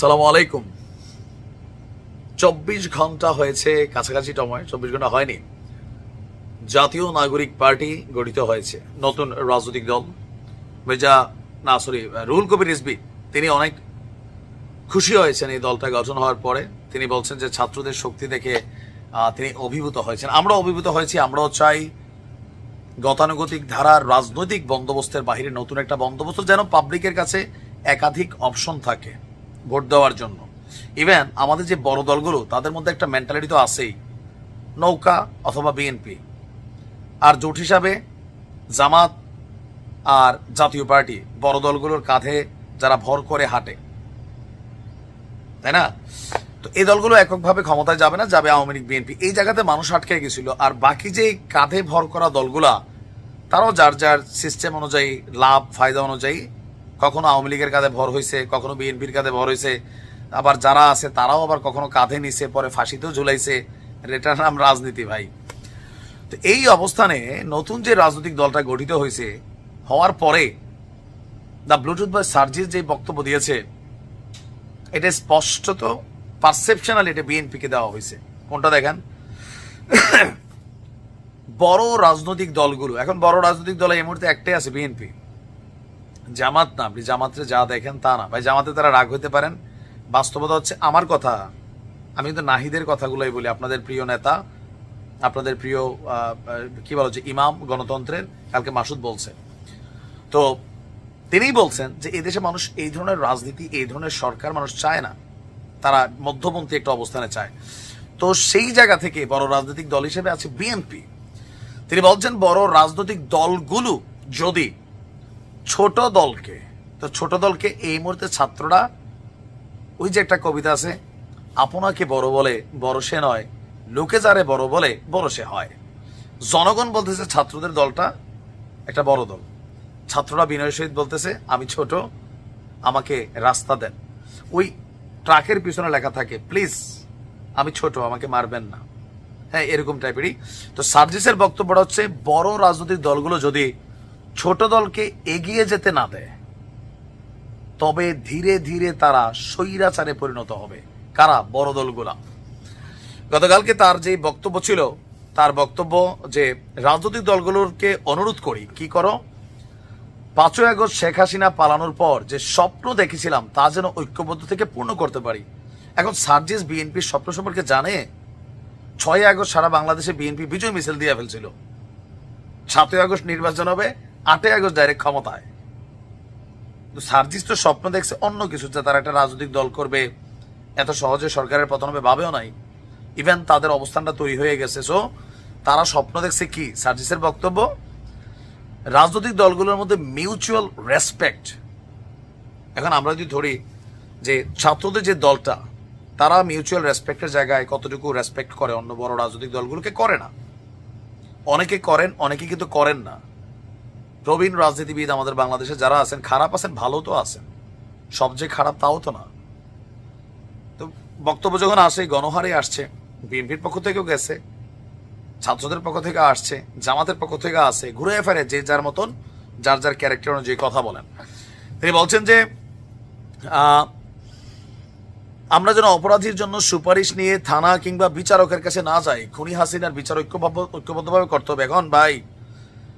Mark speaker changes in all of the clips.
Speaker 1: সালাম আলাইকুম। চব্বিশ ঘণ্টা হয়েছে কাছাকাছি সময়, চব্বিশ ঘণ্টা হয়নি। জাতীয় নাগরিক পার্টি গঠিত হয়েছে, নতুন রাজনৈতিক দল। মেজা না সরি রুল কবির রিজবি তিনি অনেক খুশি হয়েছেন এই দলটা গঠন হওয়ার পরে। তিনি বলছেন যে ছাত্রদের শক্তি দেখে তিনি অভিভূত হয়েছেন। আমরা অভিভূত হয়েছি, আমরাও চাই গতানুগতিক ধারার রাজনৈতিক বন্দোবস্তের বাহিরে নতুন একটা বন্দোবস্ত যেন পাবলিকের কাছে একাধিক অপশন থাকে। ভোট দেওয়ার জন্য। ইভেন আমাদের যে বড় দলগুলো, তাদের মধ্যে একটা মেন্টালিটি তো আছেই। নৌকা অথবা বিএনপি আর জোট হিসাবে জামাত আর জাতীয় পার্টি, বড় দলগুলোর কাঁধে যারা ভর করে হাঁটে। তাই না? তো এই দলগুলো এককভাবে ক্ষমতায় যাবে না, যাবে আওয়ামী লীগ বিএনপি এই জায়গাতে মানুষ আটকে গেছিল। আর বাকি যে কাঁধে ভর করা দলগুলা, তারাও যার যার সিস্টেম অনুযায়ী, লাভ, ফায়দা অনুযায়ী কখনো আওয়ামী লীগের কাঁধে ভর হয়েছে, কখনো বিএনপির কাঁধে ভর হয়েছে। আবার যারা আছে তারাও আবার কখনো কাঁধে নিছে, পরে ফাঁসিতেও ঝুলাইছে। এটার নাম রাজনীতি ভাই। তো এই অবস্থানে নতুন যে রাজনৈতিক দলটা গঠিত হয়েছে, হওয়ার পরে দ্য ব্লুটুথ বা সার্জিস যে বক্তব্য দিয়েছে, এটা স্পষ্টত পারসেপশনাল এটা বিএনপিকে দেওয়া হয়েছে। কোনটা দেখেন? বড় রাজনৈতিক দলগুলো, এখন বড় রাজনৈতিক দল এই মুহূর্তে একটাই আছে বিএনপি। জামাত না, আপনি জামাতে যা দেখেন তা না। ভাই, জামাতে তারা রাগ হইতে পারেন। বাস্তবতা হচ্ছে আমার কথা, আমি কিন্তু নাহিদের কথাগুলোই বলি। আপনাদের প্রিয় নেতা, আপনাদের প্রিয় কি বলা হচ্ছে, ইমাম, গণতন্ত্রের, কালকে মাসুদ বলছে। তো তিনিই বলছেন যে এই দেশে মানুষ এই ধরনের রাজনীতি, এই ধরনের সরকার মানুষ চায় না। তারা মধ্যপন্থী একটা অবস্থানে চায়। তো সেই জায়গা থেকে বড় রাজনৈতিক দল হিসেবে আছে বিএনপি। তিনি বলছেন, বড় রাজনৈতিক দলগুলো যদি ছোট দলকে, তো ছোট দলকে এই মুহূর্তে ছাত্ররা, ওই যে একটা কবিতা আছে, আপনাকে বড় বলে বড় সে নয়, লোকে যারে বড় বলে বড় সে হয়। জনগণ বলতেছে ছাত্রদের দলটা একটা বড় দল। ছাত্ররা বিনয় সহিত বলতেছে, আমি ছোট, আমাকে রাস্তা দেন। ওই ট্রাকের পিছনে লেখা থাকে, প্লিজ, আমি ছোট, আমাকে মারবেন না। হ্যাঁ এরকম টাইপেরই তো সার্জিসের বক্তব্যটা হচ্ছে, বড় রাজনৈতিক দলগুলো যদি ছোট দলকে এগিয়ে যেতে না দেয়, তবে ধীরে ধীরে তারা স্বৈরাচারে পরিণত হবে। কারা? বড় দলগুলা গতকালকে তার যে বক্তব্য ছিল, তার বক্তব্য যে রাজনৈতিক দলগুলোকে অনুরোধ করি, কি করো? পাঁচই আগস্ট শেখ হাসিনা পালানোর পর যে স্বপ্ন দেখেছিলাম, তা যেন ঐক্যবদ্ধ থেকে পূর্ণ করতে পারি। এখন সার্জিস বিএনপির স্বপ্ন সম্পর্কে জানে? ছয় আগস্ট সারা বাংলাদেশে বিএনপি বিজয় মিছিল দিয়ে ফেলছিল। সাতই আগস্ট নির্বাচন হবে আটই আগস্ট ডাইরেক্ট ক্ষমতায়। সার্জিস তো স্বপ্ন দেখছে অন্য কিছু, যে তারা একটা রাজনৈতিক দল করবে। এত সহজে সরকারের পতন হবে ভাবেও নাই। ইভেন তাদের অবস্থানটা তৈরি হয়ে গেছে। সো তারা স্বপ্ন দেখছে কি? সার্জিসের বক্তব্য, রাজনৈতিক দলগুলোর মধ্যে মিউচুয়াল রেসপেক্ট এখন আমরা যদি ধরি যে ছাত্রদের যে দলটা, তারা মিউচুয়াল রেসপেক্টের জায়গায় কতটুকু রেসপেক্ট করে? অন্য বড় রাজনৈতিক দলগুলোকে করে না। অনেকে করেন, অনেকে কিন্তু করেন না। প্রবীণ রাজনীতিবিদ আমাদের বাংলাদেশে যারা আছেন, খারাপ আছেন, ভালো তো আছেন। সব যে খারাপ তাও তো না। তো বক্তব্য যখন আসে, গণহারে আসছে, বিএনপির পক্ষ থেকেও গেছে, ছাত্রদের পক্ষ থেকে আসছে, জামাতের পক্ষ থেকে আসে, ঘুরে ফেরে যে যার মতন, যার যার ক্যারেক্টার অনুযায়ী কথা বলেন। তিনি বলছেন যে আমরা যেন অপরাধীর জন্য সুপারিশ নিয়ে থানা কিংবা বিচারকের কাছে না যাই, খুনি হাসিনার বিচার ঐক্যবদ্ধ- ঐক্যবদ্ধভাবে করতে হবে। এখন ভাই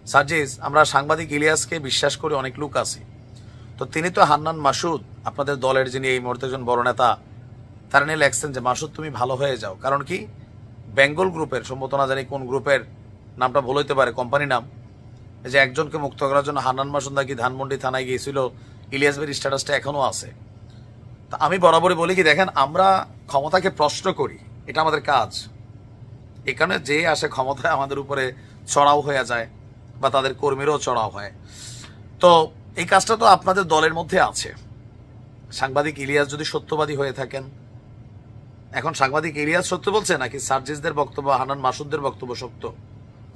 Speaker 1: সার্জিস, আমরা সাংবাদিক ইলিয়াসকে বিশ্বাস করে অনেক লোক আছি। তো তিনি তো হান্নান মাসুদ, আপনাদের দলের যিনি এই মুহূর্তে একজন বড় নেতা, তারা নিয়ে লেখছেন যে, মাসুদ, তুমি ভালো হয়ে যাও। কারণ কি? বেঙ্গল গ্রুপের, সম্ভবত না জানি কোন গ্রুপের, নামটা ভুল হইতে পারে, কোম্পানি নাম যে একজনকে মুক্ত করার জন্য হান্নান মাসুদ নাকি ধানমন্ডি থানায় গিয়েছিল, ইলিয়াস বের স্ট্যাটাসটা এখনও আছে। তা আমি বরাবরই বলি কি, দেখেন, আমরা ক্ষমতাকে প্রশ্ন করি, এটা আমাদের কাজ। এখানে যে আসে ক্ষমতায় আমাদের উপরে চড়াও হয়ে যায়। বা তাদের কর্মীরাও চড়াও হয়। তো এই কাজটা তো আপনাদের দলের মধ্যে আছে। সাংবাদিক ইলিয়াস যদি সত্যবাদী হয়ে থাকেন, এখন সাংবাদিক ইলিয়াস সত্য বলছে নাকি সার্জিসদের বক্তব্য, হানান মাসুদদের বক্তব্য সত্য?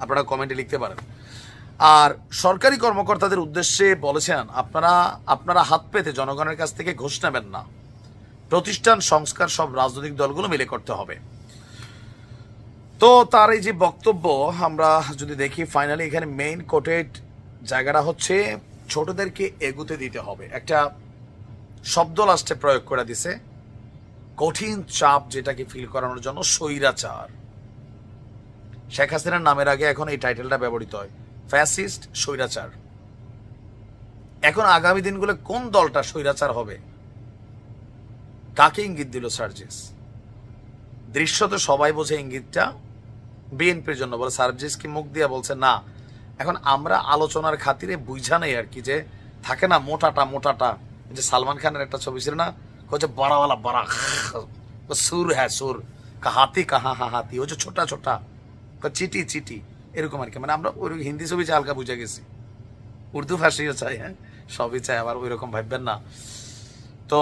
Speaker 1: আপনারা কমেন্টে লিখতে পারেন। আর সরকারি কর্মকর্তাদের উদ্দেশ্যে বলেছেন, আপনারা আপনারা হাত পেতে জনগণের কাছ থেকে ঘুষ নেবেন না। প্রতিষ্ঠান, সংস্কার সব রাজনৈতিক দলগুলো মিলে করতে হবে। তো তার এই যে বক্তব্য, আমরা যদি দেখি ফাইনালি এখানে মেইন কোটেড জায়গাটা হচ্ছে ছোটদেরকে এগুতে দিতে হবে। একটা শব্দ লাস্টে প্রয়োগ করে দিছে, কঠিন চাপ যেটাকে ফিল করানোর জন্য স্বৈরাচার। শেখ হাসিনার নামের আগে এখন এই টাইটেলটা ব্যবহৃত হয় ফ্যাসিস্ট স্বৈরাচার। এখন আগামী দিনগুলো কোন দলটা স্বৈরাচার হবে? কাকে ইঙ্গিত দিল সার্জিস? দৃশ্য তো সবাই বোঝে ইঙ্গিতটা। বিএনপির জন্য বলে, সার্জিস কি মুখ দিয়ে বলছে? না। এখন আমরা আলোচনার খাতিরে বুঝা নেই আর কি যে থাকে না মোটাটা মোটাটা। যে সালমান খানের একটা ছবি ছিল না হচ্ছে বড়াওয়ালা বড়া সুর হ্যাঁ সুর। কাহাতি কাহা হা হাতি যে ছোটা ছোটা চিটি চিটি, এরকম আর কি। মানে আমরা ওই হিন্দি ছবি হালকা বুঝে গেছি। উর্দু ভাষীও চাই হ্যাঁ সবই চাই, আবার ওই রকম ভাববেন না। তো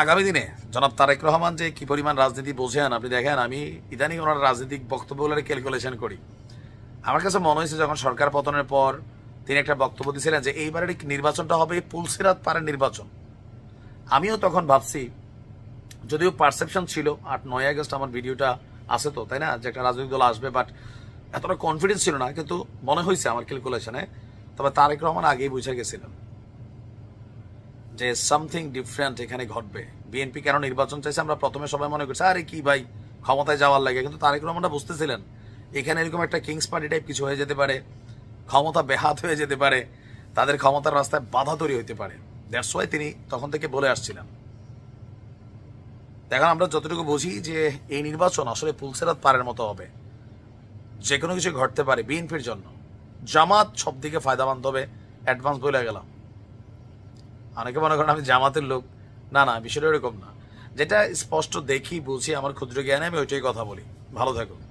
Speaker 1: আগামী দিনে, জনাব তারেক রহমান যে কি পরিমাণ রাজনীতি বোঝেন, আপনি দেখেন, আমি ইদানিং ওনার রাজনৈতিক বক্তব্যগুলোর ক্যালকুলেশন করি। আমার কাছে মনে হয়েছে যখন সরকার পতনের পর তিনি একটা বক্তব্য দিয়েছিলেন যে এইবারের নির্বাচনটা হবে পুলসিরাত পারের নির্বাচন। আমিও তখন ভাবছি, যদিও পারসেপশন ছিল, আট, নয় আগস্ট আমার ভিডিওটা আছে তো, তাই না? যে একটা রাজনৈতিক দল আসবে বাট এতটা কনফিডেন্স ছিল না, কিন্তু মনে হয়েছে আমার ক্যালকুলেশনে তবে তারেক রহমান আগেই বুঝে গেছিলেন। যে সামথিং ডিফারেন্ট এখানে ঘটবে। বিএনপি কেন নির্বাচন চাইছে? আমরা প্রথমে সবাই মনে করছি, আরে কি ভাই, ক্ষমতায় যাওয়ার লাগে। কিন্তু তারেক রহমানটা বুঝতেছিলেন, এখানে এরকম একটা কিংস পার্টি টাইপ কিছু হয়ে যেতে পারে, ক্ষমতা বেহাত হয়ে যেতে পারে, তাদের ক্ষমতার রাস্তায় বাধা তৈরি হতে পারে। দ্যাটস ওয়াই তিনি তখন থেকে বলে আসছিলেন। দেখুন আমরা যতটুকু বুঝি যে এই নির্বাচন আসলে পুলসেরাত পারের মতো হবে। যে কোনো কিছু ঘটতে পারে বিএনপির জন্য। জামাত সব দিকে ফায়দাবান হবে অ্যাডভান্স বলে গেলাম। অনেকে মনে করেন আমি জামাতের লোক। না না, বিষয়টা এরকম না। যেটা স্পষ্ট দেখি, বুঝি, আমার ক্ষুদ্র জ্ঞানে আমি ওইটাই কথা বলি। ভালো থাকুন।